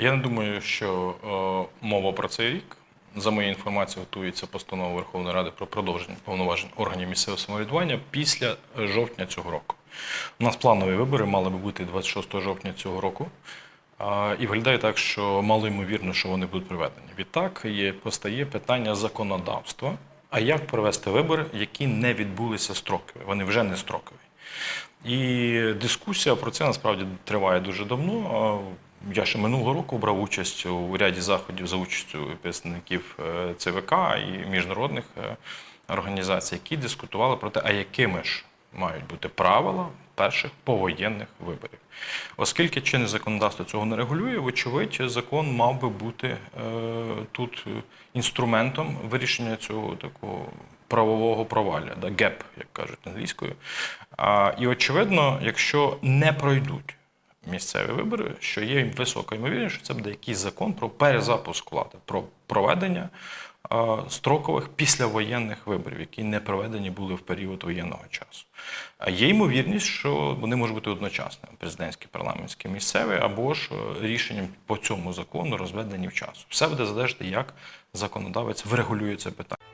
Я не думаю, що е, мова про цей рік. За моєю інформацією, готується постанова Верховної Ради про продовження повноважень органів місцевого самоврядування після жовтня цього року. У нас планові вибори мали би бути 26 жовтня цього року. І виглядає так, що мало ймовірно, що вони будуть проведені. Відтак є, постає питання законодавства. А як провести вибори, які не відбулися строкові? Вони вже не строкові. І дискусія про це насправді триває дуже давно. Я ще минулого року брав участь у ряді заходів за участю представників е, ЦВК і міжнародних е, організацій, які дискутували про те, а якими ж мають бути правила перших повоєнних виборів. Оскільки чинне законодавство цього не регулює, вочевидь, закон мав би бути е, тут інструментом вирішення цього такого правового провалля, да, геп, як кажуть англійською. А, і очевидно, якщо не пройдуть місцеві вибори, що є висока ймовірність, що це буде якийсь закон про перезапуск влади, про проведення строкових післявоєнних виборів, які не проведені були в період воєнного часу. Є ймовірність, що вони можуть бути одночасно президентські, парламентські, місцеві, або ж е, рішенням по цьому закону розведені в часу. Все буде залежати, як законодавець врегулює це питання.